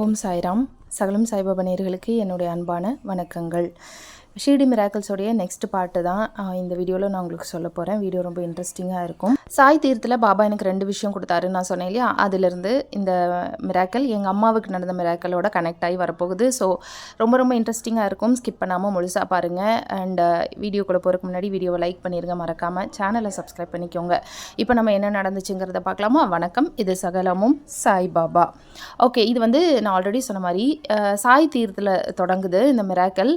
ஓம் சாய்ராம். சகலம் சாய்பாபா நேர்களுக்கு என்னுடைய அன்பான வணக்கங்கள். ஷீடி மிராக்கிள்ஸோடைய நெக்ஸ்ட் பாட்டு தான் இந்த வீடியோவில் நான் உங்களுக்கு சொல்ல போகிறேன் வீடியோ ரொம்ப இன்ட்ரெஸ்டிங்காக இருக்கும். சாய் தீர்த்தில் பாபா எனக்கு ரெண்டு விஷயம் கொடுத்தாரு. நான் சொன்னேன் இல்லையா? அதுலேருந்து இந்த மிராக்கல் எங்கள் அம்மாவுக்கு நடந்த மிராக்கலோட கனெக்ட் ஆகி வரப்போகுது. ஸோ ரொம்ப ரொம்ப இன்ட்ரெஸ்டிங்காக இருக்கும். ஸ்கிப் பண்ணாமல் முழுசாக பாருங்கள் அண்ட் வீடியோக்குள்ளே போகிறதுக்கு முன்னாடி வீடியோவை லைக் பண்ணிடுங்க மறக்காமல் சேனலை சப்ஸ்கிரைப் பண்ணிக்கோங்க. இப்போ நம்ம என்ன நடந்துச்சுங்கிறத பார்க்கலாமா? வணக்கம். இது சகலமும் சாய் பாபா. ஓகே இது வந்து நான் ஆல்ரெடி சொன்ன மாதிரி சாய் தீர்த்தில் தொடங்குது இந்த மிராக்கல்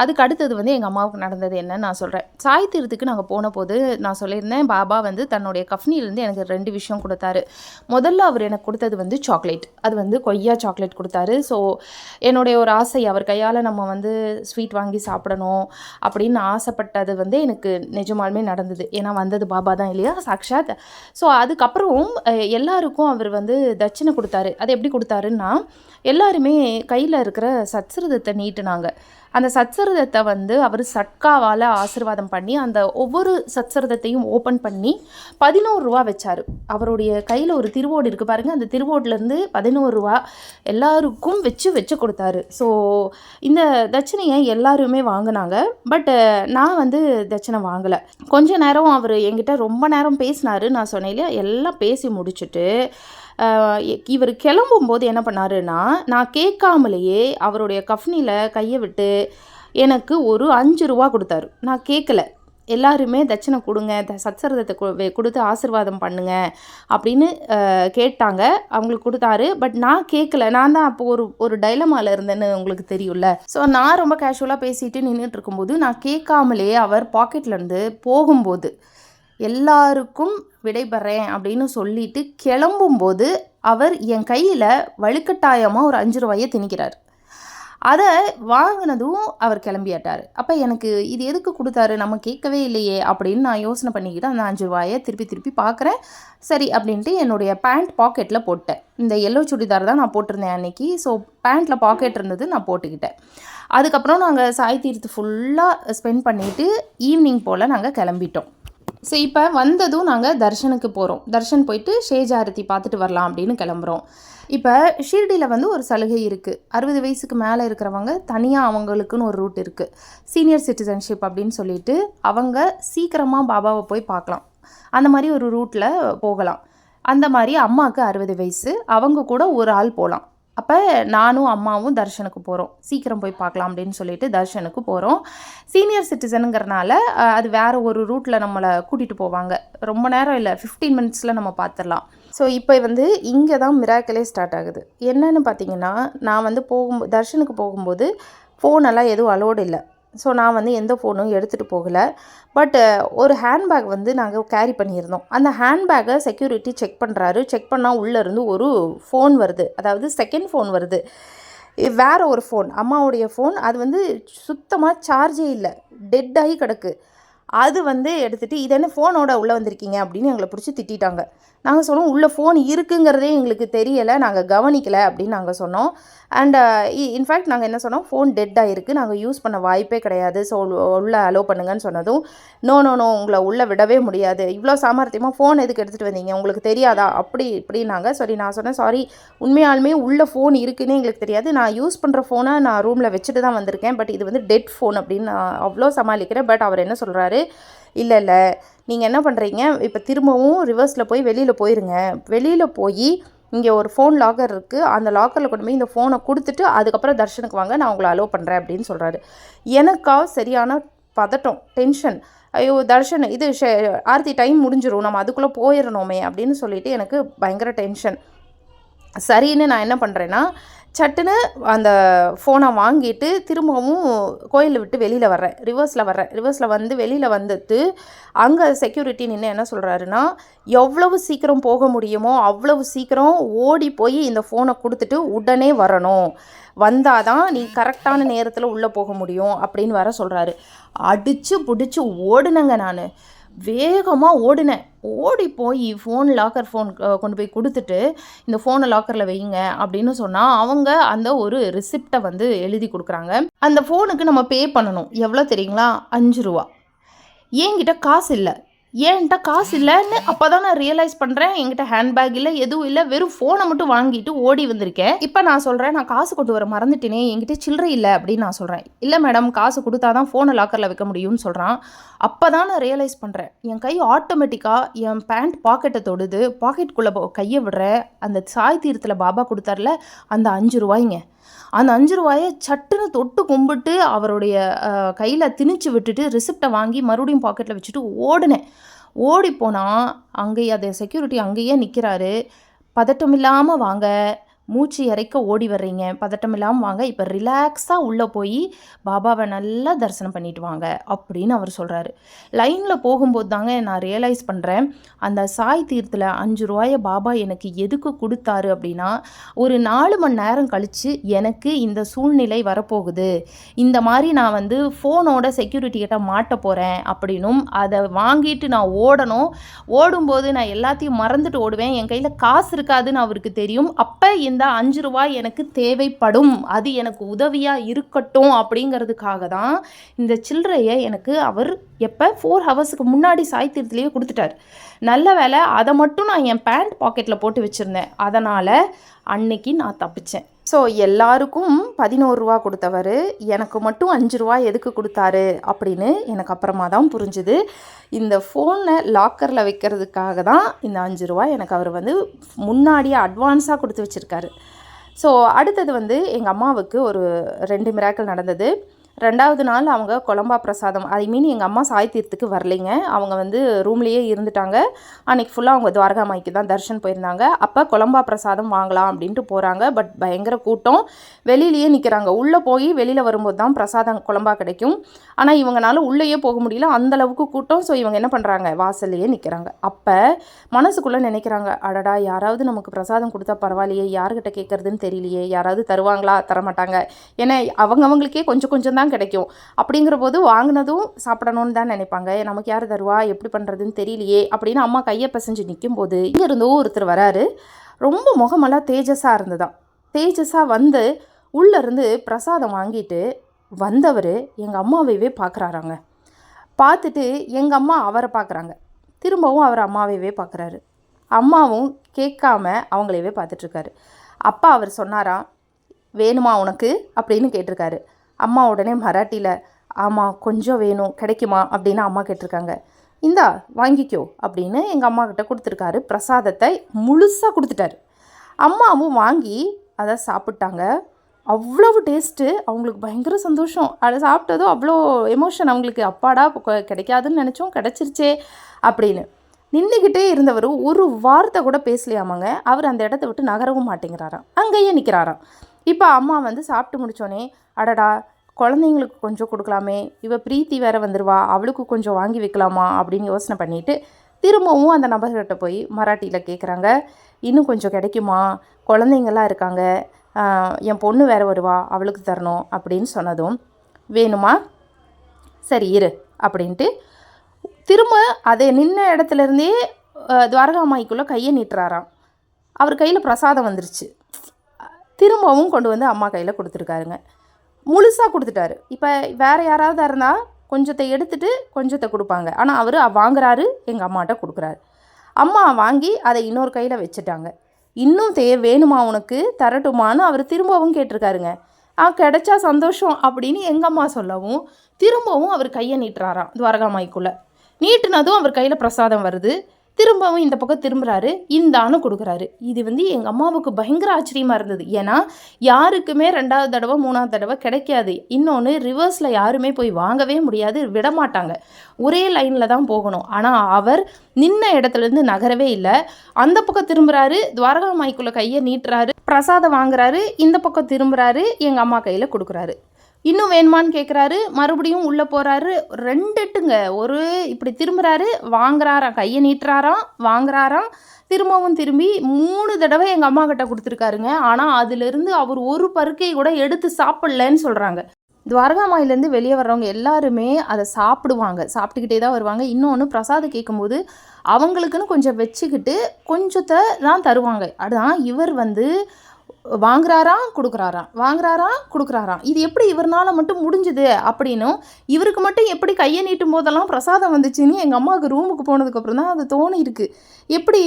அதுக்கு அடுத்தது வந்து எங்கள் அம்மாவுக்கு நடந்தது என்னன்னு நான் சொல்கிறேன் சாய் தீர்த்துக்கு நாங்கள் போன போது நான் சொல்லியிருந்தேன் பாபா வந்து தன்னுடைய கஃப்னிலேருந்து எனக்கு ரெண்டு விஷயம் கொடுத்தாரு. முதல்ல அவர் எனக்கு கொடுத்தது வந்து சாக்லேட். அது வந்து கொய்யா சாக்லேட் கொடுத்தாரு. ஸோ என்னுடைய ஒரு ஆசை அவர் கையால் நம்ம வந்து ஸ்வீட் வாங்கி சாப்பிடணும் அப்படின்னு ஆசைப்பட்டது வந்து எனக்கு நிஜமாலுமே நடந்தது. ஏன்னா வந்தது பாபா தான் இல்லையா? சாக்ஷாத். ஸோ அதுக்கப்புறம் எல்லாருக்கும் அவர் வந்து தட்சிணை கொடுத்தாரு. அது எப்படி கொடுத்தாருன்னா எல்லாருமே கையில் இருக்கிற சத்சிரதத்தை நீட்டுனாங்க. அந்த சத் சத்சரதத்தை வந்து அவர் சட்காவால் ஆசீர்வாதம் பண்ணி அந்த ஒவ்வொரு சத்சரதத்தையும் ஓப்பன் பண்ணி பதினோரு ரூபா வச்சார். அவருடைய கையில் ஒரு திருவோடு இருக்குது பாருங்கள் அந்த திருவோட்லேருந்து பதினோரு ரூபா எல்லாருக்கும் வச்சு வச்சு கொடுத்தாரு. ஸோ இந்த தட்சணையை எல்லாருமே வாங்கினாங்க. பட் நான் வந்து தட்சணை வாங்கலை. கொஞ்ச நேரம் அவர் என்கிட்ட ரொம்ப நேரம் பேசினாரு. நான் சொன்னேன் இல்லையா எல்லாம் பேசி முடிச்சுட்டு இவர் கிளம்பும்போது என்ன பண்ணாருன்னா நான் கேட்காமலேயே அவருடைய கஃப்னியில் கையை விட்டு எனக்கு ஒரு அஞ்சு ரூபா கொடுத்தாரு. நான் கேட்கல எல்லாருமே தட்சணை கொடுங்க த சத்சரதத்தை கொடுத்து ஆசீர்வாதம் பண்ணுங்க அப்படின்னு கேட்டாங்க. அவங்களுக்கு கொடுத்தாரு. பட் நான் கேட்கல நான் தான் அப்போ ஒரு ஒரு டைலமாவில் இருந்தேன்னு உங்களுக்கு தெரியும்ல. ஸோ நான் ரொம்ப கேஷுவலாக பேசிட்டு நின்றுட்டு இருக்கும்போது நான் கேட்காமலே அவர் பாக்கெட்லேருந்து போகும்போது எல்லாருக்கும் விடைபெறேன் அப்படின்னு சொல்லிட்டு கிளம்பும்போது அவர் என் கையில் வலுக்கட்டாயமாக ஒரு அஞ்சு ரூபாயை திணிக்கிறார். அதை வாங்கினதும் அவர் கிளம்பியாட்டார். அப்போ எனக்கு இது எதுக்கு கொடுத்தாரு? நம்ம கேட்கவே இல்லையே அப்படின்னு நான் யோசனை பண்ணிக்கிட்டு அந்த அஞ்சு ரூபாயை திருப்பி திருப்பி பார்க்குறேன் சரி அப்படின்ட்டு என்னுடைய பேண்ட் பாக்கெட்டில் போட்டேன். இந்த எல்லோ சுடிதார் தான் நான் போட்டிருந்தேன் அன்றைக்கி ஸோ பேண்ட்டில் பாக்கெட் இருந்தது நான் போட்டுக்கிட்டேன். அதுக்கப்புறம் நாங்கள் சாய் தீர்த்து ஃபுல்லாக ஸ்பெண்ட் பண்ணிவிட்டு ஈவினிங் போல் நாங்கள் கிளம்பிட்டோம். ஸோ இப்போ வந்ததும் நாங்கள் தர்ஷனுக்கு போகிறோம் தர்ஷன் போயிட்டு ஷேஜாரதி பார்த்துட்டு வரலாம் அப்படின்னு கிளம்புறோம். இப்போ ஷீர்டியில் வந்து ஒரு சலுகை இருக்குது அறுபது வயசுக்கு மேலே இருக்கிறவங்க தனியாக அவங்களுக்குன்னு ஒரு ரூட் இருக்குது சீனியர் சிட்டிசன்ஷிப் அப்படின்னு சொல்லிட்டு அவங்க சீக்கிரமாக பாபாவை போய் பார்க்கலாம். அந்த மாதிரி ஒரு ரூட்டில் போகலாம். அந்த மாதிரி அம்மாவுக்கு அறுபது வயசு. அவங்க கூட ஒரு ஆள் போகலாம் அப்போ நானும் அம்மாவும் தர்ஷனுக்கு போகிறோம் சீக்கிரம் போய் பார்க்கலாம் அப்படின்னு சொல்லிட்டு தர்ஷனுக்கு போகிறோம் சீனியர் சிட்டிசனுங்கிறனால அது வேறு ஒரு ரூட்டில் நம்மளை கூட்டிகிட்டு போவாங்க. ரொம்ப நேரம் இல்லை ஃபிஃப்டீன் மினிட்ஸில் நம்ம பார்த்துடலாம் ஸோ இப்போ வந்து இங்கே தான் மிராக்கலே ஸ்டார்ட் ஆகுது. என்னன்னு பார்த்தீங்கன்னா நான் வந்து போகும்போது தர்ஷனுக்கு போகும்போது ஃபோனெல்லாம் எதுவும் அலோடு இல்லை. ஸோ நான் வந்து எந்த ஃபோனும் எடுத்துகிட்டு போகலை. பட் ஒரு ஹேண்ட்பேக் வந்து நாங்கள் கேரி பண்ணியிருந்தோம். அந்த ஹேண்ட்பேக்கை செக்யூரிட்டி செக் பண்ணுறாரு செக் பண்ணால் உள்ளேருந்து ஒரு ஃபோன் வருது. அதாவது செகண்ட் ஃபோன் வருது. வேறு ஒரு ஃபோன் அம்மாவுடைய ஃபோன் அது வந்து சுத்தமாக சார்ஜே இல்லை. டெட் ஆகி கிடக்கு. அது வந்து எடுத்துகிட்டு இது என்ன ஃபோனோட உள்ளே வந்திருக்கீங்க? அப்படின்னு எங்களை பிடிச்சி திட்டிட்டாங்க. நாங்கள் சொன்னோம் உள்ள ஃபோன் இருக்குங்கிறதே எங்களுக்கு தெரியலை நாங்கள் கவனிக்கலை அப்படின்னு நாங்கள் சொன்னோம். அண்ட் இன்ஃபேக்ட் நாங்கள் என்ன சொன்னோம் ஃபோன் டெட்டாக இருக்குது நாங்கள் யூஸ் பண்ண வாய்ப்பே கிடையாது ஸோ உள்ளே அலோவ் பண்ணுங்கன்னு சொன்னதும் நோ நோ நோ உங்களை உள்ளே விடவே முடியாது இவ்வளோ சாமர்த்தியமாக ஃபோன் எதுக்கு எடுத்துகிட்டு வந்தீங்க உங்களுக்கு தெரியாதா? அப்படி இப்படின்னாங்க. சரி நான் சொன்னேன் சாரி உண்மையாலுமே உள்ள ஃபோன் இருக்குன்னு எங்களுக்கு தெரியாது நான் யூஸ் பண்ணுற ஃபோனை நான் ரூமில் வச்சுட்டு தான் வந்திருக்கேன் பட் இது வந்து டெட் ஃபோன் அப்படின்னு நான் அவ்வளோ சமாளிக்கிறேன் பட் அவர் என்ன சொல்கிறாரு இல்லை இல்லை. நீங்கள் என்ன பண்ணுறீங்க இப்போ திரும்பவும் ரிவர்ஸில் போய் வெளியில் போயிருங்க. வெளியில் போய் இங்கே ஒரு ஃபோன் லாக்கர் இருக்குது அந்த லாக்கரில் கொண்டு போய் இந்த ஃபோனை கொடுத்துட்டு அதுக்கப்புறம் தர்ஷனுக்கு வாங்க நான் உங்களை அலோவ் பண்ணுறேன் அப்படின்னு சொல்கிறாரு எனக்கா சரியான பதட்டம் டென்ஷன் ஐயோ தர்ஷன் இது ஷே- ஆர்த்தி டைம் முடிஞ்சிடும் நம்ம அதுக்குள்ளே போயிடணுமே அப்படின்னு சொல்லிட்டு எனக்கு பயங்கர டென்ஷன் சரின்னு நான் என்ன பண்ணுறேன்னா சட்டுன்னு அந்த ஃபோனை வாங்கிட்டு திரும்பவும் கோயிலை விட்டு வெளியில் வர்றேன். ரிவர்ஸில் வர்றேன். ரிவர்ஸில் வந்து வெளியில் வந்துட்டு அங்கே செக்யூரிட்டி நின்று என்ன சொல்கிறாருன்னா எவ்வளவு சீக்கிரம் போக முடியுமோ அவ்வளவு சீக்கிரம் ஓடி போய் இந்த ஃபோனை கொடுத்துட்டு உடனே வரணும். வந்தாதான் நீ கரெக்டான நேரத்தில் உள்ளே போக முடியும் அப்படின்னு வர சொல்கிறாரு அடித்து பிடிச்சி ஓடுனங்க நான். வேகமாக ஓடினேன். ஓடி போய் ஃபோன் லாக்கர் ஃபோன் கொண்டு போய் கொடுத்துட்டு இந்த ஃபோனை லாக்கரில் வைங்க அப்படின்னு சொன்னால் அவங்க அந்த ஒரு ரிசிப்டை வந்து எழுதி கொடுக்குறாங்க. அந்த ஃபோனுக்கு நம்ம பே பண்ணணும். எவ்வளோ தெரியுங்களா? அஞ்சு ரூபா. என்கிட்ட காசு இல்லை. ஏன்ட்ட காசு இல்லைன்னு அப்போ தான் நான் ரியலைஸ் பண்ணுறேன் என்கிட்ட ஹேண்ட்பேக் இல்லை எதுவும் இல்லை. வெறும் ஃபோனை மட்டும் வாங்கிட்டு ஓடி வந்திருக்கேன். இப்போ நான் சொல்கிறேன் நான் காசு கொண்டு வர மறந்துட்டேனே என்கிட்ட சில்லறை இல்லை அப்படின்னு நான் சொல்கிறேன் இல்லை மேடம் காசு கொடுத்தா தான் ஃபோனை லாக்கரில் வைக்க முடியும்னு சொல்கிறான் அப்போ தான் நான் ரியலைஸ் பண்ணுறேன் என் கை ஆட்டோமேட்டிக்காக என் பேண்ட் பாக்கெட்டை தொடுது. பாக்கெட்டுக்குள்ளே கையை விடுறேன் அந்த சாய் தீரத்தில் பாபா கொடுத்தார்ல அந்த அஞ்சு ரூபாய்ங்க. அந்த அஞ்சு ரூபாயை சட்டுன்னு தொட்டு கும்பிட்டு அவருடைய கையில் திணிச்சு விட்டுட்டு ரிசிப்டை வாங்கி மறுபடியும் பாக்கெட்டில் வச்சுட்டு ஓடினேன். ஓடி போனால் அங்கேயே அது செக்யூரிட்டி அங்கேயே நிற்கிறாரு பதட்டம் இல்லாமல் வாங்க. மூச்சு இறைக்க ஓடி வர்றீங்க. பதட்டம் இல்லாமல் வாங்க. இப்போ ரிலாக்ஸாக உள்ளே போய் பாபாவை நல்லா தரிசனம் பண்ணிட்டு வாங்க அப்படின்னு அவர் சொல்கிறாரு லைனில் போகும்போது தாங்க நான் ரியலைஸ் பண்ணுறேன் அந்த சாய் தீர்த்தில் அஞ்சு ரூபாயை பாபா எனக்கு எதுக்கு கொடுத்தாரு அப்படின்னா ஒரு நாலு மணி நேரம் கழித்து எனக்கு இந்த சூழ்நிலை வரப்போகுது. இந்த மாதிரி நான் வந்து ஃபோனோட செக்யூரிட்டி கிட்ட மாட்ட போகிறேன் அப்படின்னும் அதை வாங்கிட்டு நான் ஓடணும். ஓடும்போது நான் எல்லாத்தையும் மறந்துட்டு ஓடுவேன். என் கையில் காசு இருக்காதுன்னு அவருக்கு தெரியும். அப்போ இந்த அஞ்சு ரூபாய் எனக்கு தேவைப்படும். அது எனக்கு உதவியாக இருக்கட்டும் அப்படிங்கிறதுக்காக தான் இந்த சில்லறையை எனக்கு அவர் எப்போ ஃபோர் ஹவர்ஸுக்கு முன்னாடி சாய் கொடுத்துட்டார். நல்ல வேலை அதை மட்டும் நான் என் பேண்ட் பாக்கெட்டில் போட்டு வச்சுருந்தேன். அதனால் அன்னைக்கு நான் தப்பிச்சேன். ஸோ எல்லாருக்கும் பதினோரு ரூபா கொடுத்தவர். எனக்கு மட்டும் அஞ்சு ரூபா எதுக்கு கொடுத்தாரு அப்படின்னு எனக்கு அப்புறமா தான் புரிஞ்சுது. இந்த ஃபோனை லாக்கரில் வைக்கிறதுக்காக தான் இந்த அஞ்சு ரூபா எனக்கு அவர் வந்து முன்னாடியே அட்வான்ஸாக கொடுத்து வச்சுருக்காரு. ஸோ அடுத்தது வந்து எங்கள் அம்மாவுக்கு ஒரு ரெண்டு மிராக்கள் நடந்தது. ரெண்டாவது நாள் அவங்க குழம்பா பிரசாதம். ஐ மீன் எங்கள் அம்மா சாய் தீர்த்துக்கு வரலைங்க. அவங்க வந்து ரூம்லேயே இருந்துட்டாங்க. அன்றைக்கி ஃபுல்லாக அவங்க துவாரகா மாய்க்கு தான் தர்ஷன் போயிருந்தாங்க. அப்போ குழம்பா பிரசாதம் வாங்கலாம் அப்படின்ட்டு போகிறாங்க பட் பயங்கர கூட்டம். வெளியிலேயே நிற்கிறாங்க உள்ளே போய் வெளியில் வரும்போது தான் பிரசாதம் குழம்பா கிடைக்கும். ஆனால் இவங்கனால உள்ளேயே போக முடியல. அந்தளவுக்கு கூட்டம். ஸோ இவங்க என்ன பண்ணுறாங்க வாசல்லையே நிற்கிறாங்க அப்போ மனசுக்குள்ளே நினைக்கிறாங்க. அடடா யாராவது நமக்கு பிரசாதம் கொடுத்தா பரவாயில்லையே. யார்கிட்ட கேட்குறதுன்னு தெரியலையே. யாராவது தருவாங்களா? தரமாட்டாங்க. ஏன்னா அவங்கவங்களுக்கே கொஞ்சம் கொஞ்சம் தான் கிடைக்கும். அப்படிங்கிற போது வாங்கினதும் சாப்பிடணும்னு தான் நினைப்பாங்க. நமக்கு யார் தருவா? எப்படி பண்ணுறதுன்னு தெரியலையே அப்படின்னு அம்மா கையை பிசைஞ்சு நிற்கும் போது இங்கே இருந்தோ ஒருத்தர் வராரு. ரொம்ப முகமெல்லாம் தேஜஸாக இருந்ததான் தேஜஸாக வந்து உள்ளேருந்து பிரசாதம் வாங்கிட்டு வந்தவர் எங்கள் அம்மாவையே பார்க்குறாராங்க. பார்த்துட்டு எங்கள் அம்மா அவரை பார்க்குறாங்க. திரும்பவும் அவர் அம்மாவையவே பார்க்குறாரு. அம்மாவும் கேட்காம அவங்களையவே பார்த்துட்ருக்காரு அப்பா அவர் சொன்னாராம் வேணுமா உனக்கு? அப்படின்னு கேட்டிருக்காரு. அம்மா உடனே மராட்டியில் ஆமாம் கொஞ்சம் வேணும் கிடைக்குமா? அப்படின்னு அம்மா கேட்டிருக்காங்க. இந்தா வாங்கிக்கோ அப்படின்னு எங்கள் அம்மா கிட்ட கொடுத்துருக்காரு. பிரசாதத்தை முழுசாக கொடுத்துட்டாரு. அம்மாவும் வாங்கி அதை சாப்பிட்டாங்க. அவ்வளவு டேஸ்ட்டு அவங்களுக்கு பயங்கர சந்தோஷம். அதை சாப்பிட்டதும் அவ்வளோ எமோஷன் அவங்களுக்கு அப்பாடா கிடைக்காதுன்னு நினச்சோம் கிடச்சிருச்சே அப்படின்னு. நின்றுக்கிட்டே இருந்தவர் ஒரு வார்த்தை கூட பேசலையாமாங்க. அவர் அந்த இடத்த விட்டு நகரவும் மாட்டேங்கிறாராம். அங்கேயே நிற்கிறாராம் இப்போ அம்மா வந்து சாப்பிட்டு முடிச்சோடனே அடடா குழந்தைங்களுக்கு கொஞ்சம் கொடுக்கலாமே இவள் பிரீத்தி வேற வந்துடுவா அவளுக்கு கொஞ்சம் வாங்கி வைக்கலாமா அப்படின்னு யோசனை பண்ணிவிட்டு திரும்பவும் அந்த நபர்கிட்ட போய் மராட்டியில் கேட்குறாங்க இன்னும் கொஞ்சம் கிடைக்குமா? குழந்தைங்கள்லாம் இருக்காங்க. என் பொண்ணு வேற வருவா அவளுக்கு தரணும் அப்படின்னு சொன்னதும் வேணுமா? சரி இரு அப்படின்ட்டு திரும்ப அதை நின்ன இடத்துல இருந்தே துவாரகாமாய்க்குள்ளே கையை நீட்டுறாராம். அவர் கையில் பிரசாதம் வந்துருச்சு. திரும்பவும் கொண்டு வந்து அம்மா கையில் கொடுத்துருக்காருங்க. முழுசாக கொடுத்துட்டாரு. இப்போ வேறு யாராவது இருந்தால் கொஞ்சத்தை எடுத்துகிட்டு கொஞ்சத்தை கொடுப்பாங்க. ஆனால் அவர் வாங்குறாரு எங்கள் அம்மாட்ட கொடுக்குறாரு. அம்மா வாங்கி அதை இன்னொரு கையில் வச்சுட்டாங்க. இன்னும் தே வேணுமா உனக்கு? தரட்டுமான்னு அவர் திரும்பவும் கேட்டிருக்காருங்க. ஆ கிடைச்சா சந்தோஷம் அப்படின்னு எங்கள் அம்மா சொல்லவும் திரும்பவும் அவர் கையை நீட்டுறாராம் துவாரகாமாய்க்குள்ளே. நீட்டினதும் அவர் கையில் பிரசாதம் வருது. திரும்பவும் இந்த பக்கம் திரும்புகிறாரு இந்த அணு கொடுக்குறாரு. இது வந்து எங்கள் அம்மாவுக்கு பயங்கர ஆச்சரியமாக இருந்தது. ஏன்னா யாருக்குமே ரெண்டாவது தடவை மூணாவது தடவை கிடைக்காது. இன்னொன்று ரிவர்ஸில் யாருமே போய் வாங்கவே முடியாது விட மாட்டாங்க ஒரே லைனில் தான் போகணும். ஆனால் அவர் நின்ன இடத்துலேருந்து நகரவே இல்லை. அந்த பக்கம் திரும்புகிறாரு துவாரகா மாய்க்குள்ளே கையை நீட்டுறாரு. பிரசாதம் வாங்குறாரு. இந்த பக்கம் திரும்புகிறாரு எங்கள் அம்மா கையில் கொடுக்குறாரு. இன்னும் வேணுமான்னு கேட்குறாரு மறுபடியும் உள்ளே போகிறாரு ரெண்டுட்டுங்க ஒரு இப்படி திரும்புகிறாரு வாங்குறாராம். கையை நீட்டுறாராம். வாங்குறாராம். திரும்பவும் திரும்பி மூணு தடவை எங்கள் அம்மா கிட்ட கொடுத்துருக்காருங்க. ஆனால் அதுலேருந்து அவர் ஒரு பருக்கை கூட எடுத்து சாப்பிட்லன்னு சொல்கிறாங்க துவாரகாமாயிலேருந்து வெளியே வர்றவங்க எல்லாருமே அதை சாப்பிடுவாங்க. சாப்பிட்டுக்கிட்டே தான் வருவாங்க. இன்னொன்று பிரசாதம் கேட்கும்போது அவங்களுக்குன்னு கொஞ்சம் வச்சுக்கிட்டு கொஞ்சத்தை தான் தருவாங்க. அதான் இவர் வந்து வாங்குறாராம் கொடுக்குறாராம் வாங்குறாராம் கொடுக்குறாராம் இது எப்படி இவர்னால மட்டும் முடிஞ்சுது அப்படின்னும் இவருக்கு மட்டும் எப்படி கையை நீட்டும் போதெல்லாம் பிரசாதம் வந்துச்சுன்னு எங்கள் அம்மாவுக்கு ரூமுக்கு போனதுக்கப்புறம் தான் அது தோணி இருக்கு எப்படி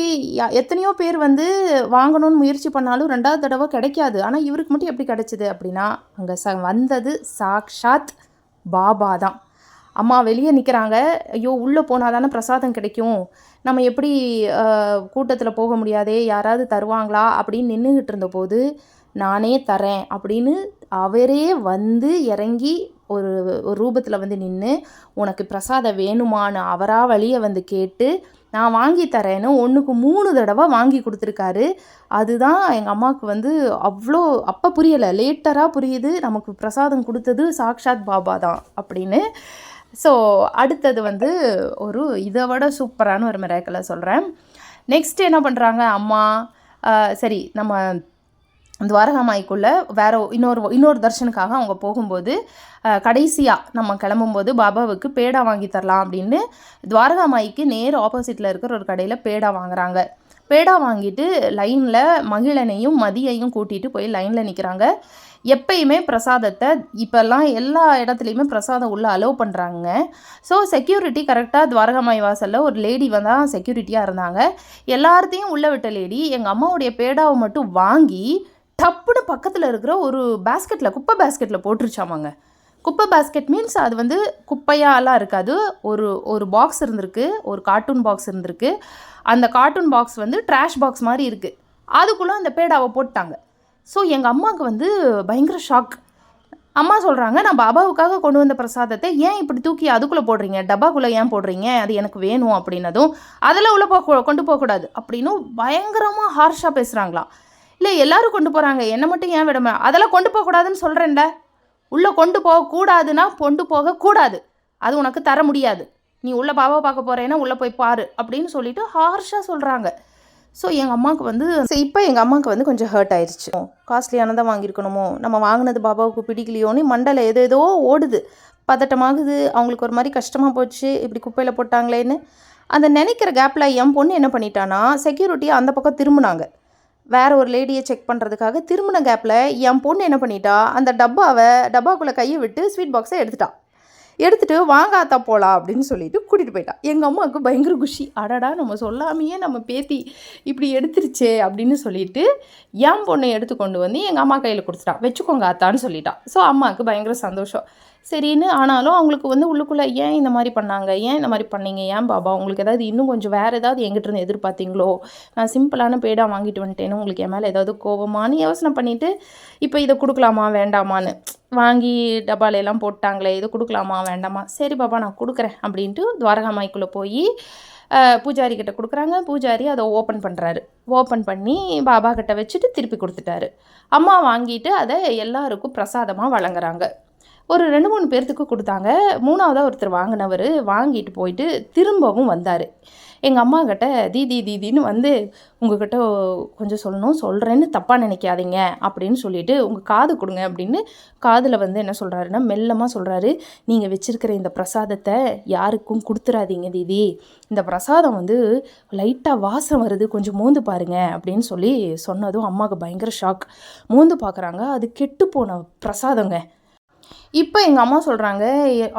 எத்தனையோ பேர் வந்து வாங்கணும்னு முயற்சி பண்ணாலும் ரெண்டாவது தடவை கிடைக்காது. ஆனால் இவருக்கு மட்டும் எப்படி கிடைச்சிது அப்படின்னா அங்கே ச வந்தது சாக்ஷாத் பாபா தான். அம்மா வெளியே நிற்கிறாங்க ஐயோ உள்ளே போனால் தானே பிரசாதம் கிடைக்கும். நம்ம எப்படி கூட்டத்தில் போக முடியாதே யாராவது தருவாங்களா அப்படின்னு நின்றுக்கிட்டு இருந்தபோது நானே தரேன் அப்படின்னு அவரே வந்து இறங்கி ஒரு ஒரு ரூபத்தில் வந்து நின்று உனக்கு பிரசாதம் வேணுமான்னு அவராக வழியை வந்து கேட்டு நான் வாங்கி தரேன்னு ஒன்றுக்கு மூணு தடவை வாங்கி கொடுத்துருக்காரு. அதுதான் எங்கள் அம்மாவுக்கு வந்து அவ்வளோ அப்போ புரியலை லேட்டராக புரியுது நமக்கு பிரசாதம் கொடுத்தது சாக்ஷாத் பாபா தான் அப்படின்னு ஸோ அடுத்தது வந்து ஒரு இதை விட சூப்பரான ஒரு மிராக்கில் சொல்கிறேன் நெக்ஸ்ட் என்ன பண்ணுறாங்க அம்மா சரி நம்ம துவாரகாமாய்க்குள்ளே வேற இன்னொரு இன்னொரு தர்ஷனுக்காக அவங்க போகும்போது கடைசியாக நம்ம கிளம்பும்போது பாபாவுக்கு பேடா வாங்கி தரலாம் அப்படின்னு துவாரகாமாய்க்கு நேர் ஆப்போசிட்டில் இருக்கிற ஒரு கடையில் பேடா வாங்குறாங்க. பேடா வாங்கிட்டு லைனில் மகிழனையும் மதியையும் கூட்டிகிட்டு போய் லைனில் நிற்கிறாங்க எப்பயுமே பிரசாதத்தை இப்போல்லாம் எல்லா இடத்துலையுமே பிரசாதம் உள்ளே அலோவ் பண்ணுறாங்க ஸோ செக்யூரிட்டி கரெக்டாக துவாரகமாய் வாசலில் ஒரு லேடி வந்தால் செக்யூரிட்டியாக இருந்தாங்க. எல்லார்த்தையும் உள்ளே விட்ட லேடி எங்கள் அம்மாவுடைய பேடாவை மட்டும் வாங்கி டப்புன்னு பக்கத்தில் இருக்கிற ஒரு பேஸ்கெட்டில் குப்பை பேஸ்கெட்டில் போட்டுருச்சாமாங்க. குப்பை பேஸ்கெட் மீன்ஸ் அது வந்து குப்பையாலாம் இருக்காது. ஒரு ஒரு பாக்ஸ் இருந்திருக்கு. ஒரு கார்ட்டூன் பாக்ஸ் இருந்திருக்கு. அந்த கார்ட்டூன் பாக்ஸ் வந்து ட்ராஷ் பாக்ஸ் மாதிரி இருக்குது அதுக்குள்ளே அந்த பேடாவை போட்டாங்க. ஸோ எங்கள் அம்மாவுக்கு வந்து பயங்கர ஷாக் அம்மா சொல்கிறாங்க நான் பாபாவுக்காக கொண்டு வந்த பிரசாதத்தை ஏன் இப்படி தூக்கி அதுக்குள்ளே போடுறீங்க? டப்பாக்குள்ளே ஏன் போடுறீங்க? அது எனக்கு வேணும் அப்படின்னதும் அதில் உள்ள போக கொண்டு போகக்கூடாது அப்படின்னும் பயங்கரமாக ஹார்ஷாக பேசுகிறாங்களாம் இல்லை எல்லோரும் கொண்டு போகிறாங்க என்னை மட்டும் ஏன் விடமா? அதெல்லாம் கொண்டு போகக்கூடாதுன்னு சொல்கிறேன்ல உள்ளே கொண்டு போகக்கூடாதுன்னா கொண்டு போகக்கூடாது அது உனக்கு தர முடியாது. நீ உள்ளே பாபா பார்க்க போகிறேன்னா உள்ளே போய் பாரு அப்படின்னு சொல்லிட்டு ஹார்ஷாக சொல்கிறாங்க ஸோ எங்கள் அம்மாவுக்கு வந்து இப்போ எங்கள் அம்மாவுக்கு வந்து கொஞ்சம் ஹர்ட் ஆயிடுச்சு காஸ்ட்லியானதாக வாங்கியிருக்கணுமோ? நம்ம வாங்கினது பாபாவுக்கு பிடிக்கலையோன்னு மண்டல ஏதோ ஏதோ ஓடுது. பதட்டமாகுது. அவங்களுக்கு ஒரு மாதிரி கஷ்டமாக போச்சு. இப்படி குப்பையில் போட்டாங்களேன்னு. அந்த நினைக்கிற கேப்பில் என் பொண்ணு என்ன பண்ணிட்டான்னா செக்யூரிட்டியை அந்த பக்கம் திரும்பினாங்க. வேற ஒரு லேடியை செக் பண்ணுறதுக்காக திரும்பின கேப்பில் என் பொண்ணு என்ன பண்ணிட்டா அந்த டப்பாவை டப்பாக்குள்ளே கையை விட்டு ஸ்வீட் பாக்ஸை எடுத்துட்டா. எடுத்துகிட்டு வாங்காத்தா போகலாம் அப்படின்னு சொல்லிட்டு கூட்டிகிட்டு போயிட்டா. எங்கள் அம்மாவுக்கு பயங்கர குஷி. அடடா நம்ம சொல்லாமையே நம்ம பேத்தி இப்படி எடுத்துருச்சே அப்படின்னு சொல்லிட்டு என் பொண்ணை எடுத்து கொண்டு வந்து எங்கள் அம்மா கையில் கொடுத்துட்டா. வச்சுக்கோங்க ஆத்தான்னு சொல்லிட்டா. ஸோ அம்மாவுக்கு பயங்கர சந்தோஷம். சரின்னு ஆனாலும் அவங்களுக்கு வந்து உள்ளுக்குள்ளே ஏன் இந்த மாதிரி பண்ணாங்க? ஏன் இந்த மாதிரி பண்ணீங்க? ஏன் பாபா? உங்களுக்கு ஏதாவது இன்னும் கொஞ்சம் வேறு ஏதாவது எங்கிட்ட இருந்து எதிர்பார்த்தீங்களோ? நான் சிம்பிளான பேடாக வாங்கிட்டு வந்துட்டேன்னு உங்களுக்கு என் மேலே ஏதாவது கோபமானு யோசனை பண்ணிவிட்டு இப்போ இதை கொடுக்கலாமா? வேண்டாமான்னு. வாங்கி டப்பாலையெல்லாம் போட்டாங்களே இதை கொடுக்கலாமா? வேண்டாமா? சரி பாபா நான் கொடுக்குறேன் அப்படின்ட்டு துவாரகாமாய்க்குள்ளே போய் பூஜாரி கிட்ட கொடுக்குறாங்க. பூஜாரி அதை ஓப்பன் பண்ணுறாரு ஓப்பன் பண்ணி பாபா கிட்ட வச்சுட்டு திருப்பி கொடுத்துட்டாரு. அம்மா வாங்கிட்டு அதை எல்லாருக்கும் பிரசாதமாக வழங்குறாங்க. ஒரு ரெண்டு மூணு பேர்த்துக்கு கொடுத்தாங்க. மூணாவதாக ஒருத்தர் வாங்கினவர் வாங்கிட்டு போயிட்டு திரும்பவும் வந்தார். எங்கள் அம்மா கிட்ட தீதி தீதின்னு வந்து உங்ககிட்ட கொஞ்சம் சொல்லணும் சொல்கிறேன்னு தப்பாக நினைக்காதீங்க அப்படின்னு சொல்லிட்டு உங்கள் காது கொடுங்க அப்படின்னு காதில் வந்து என்ன சொல்கிறாருன்னா மெல்லமாக சொல்கிறாரு நீங்கள் வச்சுருக்கிற இந்த பிரசாதத்தை யாருக்கும் கொடுத்துறாதீங்க தீதி. இந்த பிரசாதம் வந்து லைட்டாக வாசம் வருது கொஞ்சம் மோந்து பாருங்க அப்படின்னு சொல்லி சொன்னதும் அம்மாவுக்கு பயங்கர ஷாக். மோந்து பார்க்குறாங்க அது கெட்டு போன பிரசாதங்க. இப்போ எங்கள் அம்மா சொல்கிறாங்க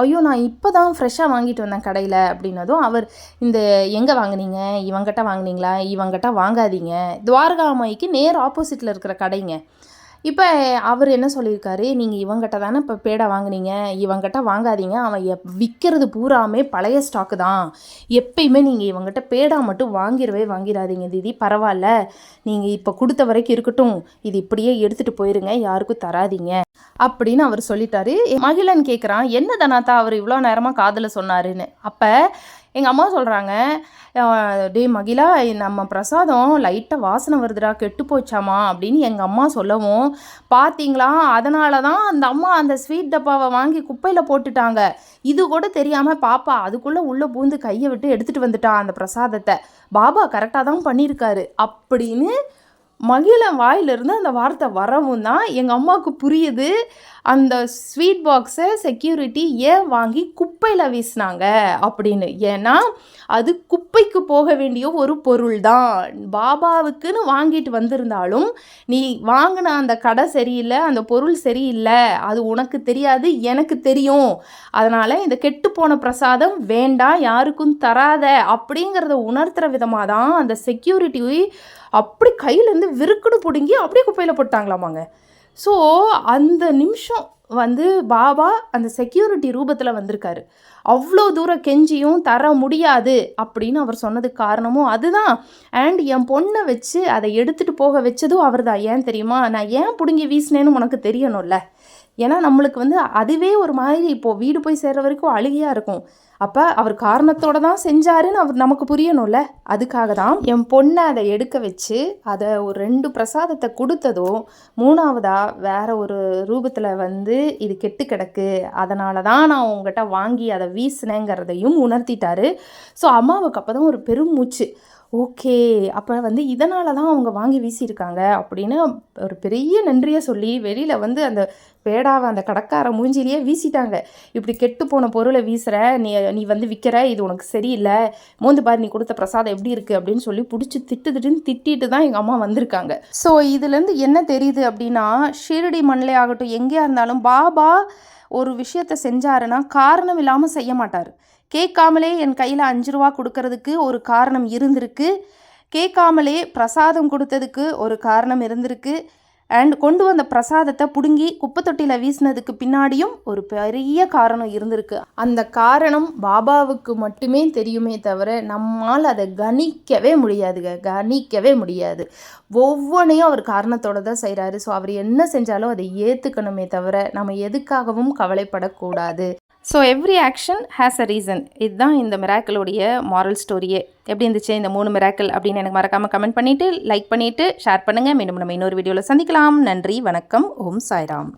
ஐயோ நான் இப்போ தான் ஃப்ரெஷ்ஷாக வாங்கிட்டு வந்தேன் கடையில் அப்படின்னதும் அவர் இந்த எங்கே வாங்குனீங்க? இவங்ககிட்ட வாங்குனீங்களா? இவங்ககிட்ட வாங்காதீங்க. துவாரகா அம்மாய்க்கு நேர் ஆப்போசிட்டில் இருக்கிற கடைங்க. இப்போ அவர் என்ன சொல்லியிருக்காரு? நீங்கள் இவங்கிட்ட தானே இப்போ பேடா வாங்குனீங்க. இவங்கிட்ட வாங்காதீங்க. அவன் எப் விற்கிறது பூராமே பழைய ஸ்டாக்கு தான். எப்பயுமே நீங்கள் இவங்கிட்ட பேடா மட்டும் வாங்கிடவே வாங்கிடாதீங்க தீதி. பரவாயில்ல. நீங்கள் இப்போ கொடுத்த வரைக்கும் இருக்கட்டும். இது இப்படியே எடுத்துகிட்டு போயிருங்க. யாருக்கும் தராதீங்க. அப்படின்னு அவர் சொல்லிட்டாரு. மகிழன் கேட்குறான் என்ன தனாத்தா அவர் இவ்வளோ நேரமாக காதில் சொன்னாருன்னு. அப்போ எங்கள் அம்மா சொல்கிறாங்க டே மகிழா நம்ம பிரசாதம் லைட்டாக வாசனை வருதுடா கெட்டு போச்சாமா? அப்படின்னு எங்கள் அம்மா சொல்லவும் பார்த்தீங்களா அதனால தான் அந்த அம்மா அந்த ஸ்வீட் டப்பாவை வாங்கி குப்பையில் போட்டுட்டாங்க. இது கூட தெரியாமல் பாப்பா அதுக்குள்ளே உள்ளே பூந்து கையை விட்டு எடுத்துகிட்டு வந்துட்டா அந்த பிரசாதத்தை. பாபா கரெக்டாக தான் பண்ணியிருக்காரு அப்படின்னு மகிழன் வாயிலிருந்து அந்த வார்த்தை வரவும் தான் எங்கள் அம்மாவுக்கு புரியுது. அந்த ஸ்வீட் பாக்ஸை செக்யூரிட்டி ஏன் வாங்கி குப்பையில் வீசினாங்க அப்படின்னு. ஏன்னா அது குப்பைக்கு போக வேண்டிய ஒரு பொருள் தான் பாபாவுக்குன்னு வாங்கிட்டு வந்திருந்தாலும் நீ வாங்கின அந்த கடை சரியில்லை அந்த பொருள் சரியில்லை அது உனக்கு தெரியாது எனக்கு தெரியும். அதனால் இந்த கெட்டுப்போன பிரசாதம் வேண்டாம் யாருக்கும் தராத அப்படிங்கிறத உணர்த்துற விதமாக தான் அந்த செக்யூரிட்டி அப்படி கையிலேருந்து விருக்குன்னு பிடுங்கி அப்படியே குப்பையில் போட்டாங்களாமாங்க. ஸோ அந்த நிமிஷம் வந்து பாபா அந்த செக்யூரிட்டி ரூபத்தில் வந்திருக்காரு. அவ்வளோ தூரம் கெஞ்சியும் தர முடியாது அப்படின்னு அவர் சொன்னதுக்கு காரணமும் அதுதான். அண்ட் என் பொண்ணை வச்சு அதை எடுத்துகிட்டு போக வச்சதும் அவர் தான் ஏன் தெரியுமா? நான் ஏன் பிடுங்கி வீசினேன்னு உனக்கு தெரியணும்ல? ஏன்னா நம்மளுக்கு வந்து அதுவே ஒரு மாதிரி இப்போது வீடு போய் சேர்ற வரைக்கும் அழுகையாக இருக்கும். அப்போ அவர் காரணத்தோடு தான் செஞ்சாருன்னு அவர் நமக்கு புரியணும்ல. அதுக்காக தான் என் பொண்ணை அதை எடுக்க வச்சு அதை ஒரு ரெண்டு பிரசாதத்தை கொடுத்ததும் மூணாவதாக வேற ஒரு ரூபத்தில் வந்து இது கெட்டு கிடக்கு. அதனால தான் நான் உங்ககிட்ட வாங்கி அதை வீசினேங்கிறதையும் உணர்த்திட்டாரு. ஸோ அம்மாவுக்கு அப்போ தான் ஒரு பெரும் மூச்சு. ஓகே. அப்போ வந்து இதனால தான் அவங்க வாங்கி வீசியிருக்காங்க அப்படின்னு ஒரு பெரிய நன்றியை சொல்லி வெளியில் வந்து அந்த பேடாவை அந்த கடக்கார மூஞ்சிலேயே வீசிட்டாங்க. இப்படி கெட்டு போன பொருளை வீசுகிற நீ நீ வந்து விற்கிற இது உனக்கு சரியில்லை. மோந்து பாரு நீ கொடுத்த பிரசாதம் எப்படி இருக்குது அப்படின்னு சொல்லி பிடிச்சி திட்டு திட்டுன்னு திட்டிட்டு தான் எங்கள் அம்மா வந்திருக்காங்க. ஸோ இதுலேருந்து என்ன தெரியுது அப்படின்னா ஷீரடி மண்ணிலே ஆகட்டும் எங்கேயா இருந்தாலும் பாபா ஒரு விஷயத்தை செஞ்சாருன்னா காரணம் இல்லாமல் செய்ய மாட்டார். கேட்காமலே என் கையில் அஞ்சு ரூபா கொடுக்கறதுக்கு ஒரு காரணம் இருந்திருக்கு. கேட்காமலே பிரசாதம் கொடுத்ததுக்கு ஒரு காரணம் இருந்திருக்கு. அண்ட் கொண்டு வந்த பிரசாதத்தை பிடுங்கி குப்பை தொட்டியில் வீசினதுக்கு பின்னாடியும் ஒரு பெரிய காரணம் இருந்திருக்கு. அந்த காரணம் பாபாவுக்கு மட்டுமே தெரியுமே தவிர நம்மால் அதை கணிக்கவே முடியாதுங்க. கணிக்கவே முடியாது. ஒவ்வொன்றையும் அவர் காரணத்தோடு தான் செய்கிறாரு ஸோ அவர் என்ன செஞ்சாலும் அதை ஏற்றுக்கணுமே தவிர நம்ம எதுக்காகவும் கவலைப்படக்கூடாது. So every action has a reason இதுதான் இந்த மிராக்கிளுடைய மாரல் ஸ்டோரியே எப்படி இருந்துச்சு இந்த மூணு மிராக்கிள் அப்படின்னு எனக்கு மறக்காமல் கமெண்ட் பண்ணிவிட்டு லைக் பண்ணிவிட்டு ஷேர் பண்ணுங்கள் மீண்டும் நம்ம இன்னொரு வீடியோவில் சந்திக்கலாம். நன்றி வணக்கம். ஓம் சாய்ராம்.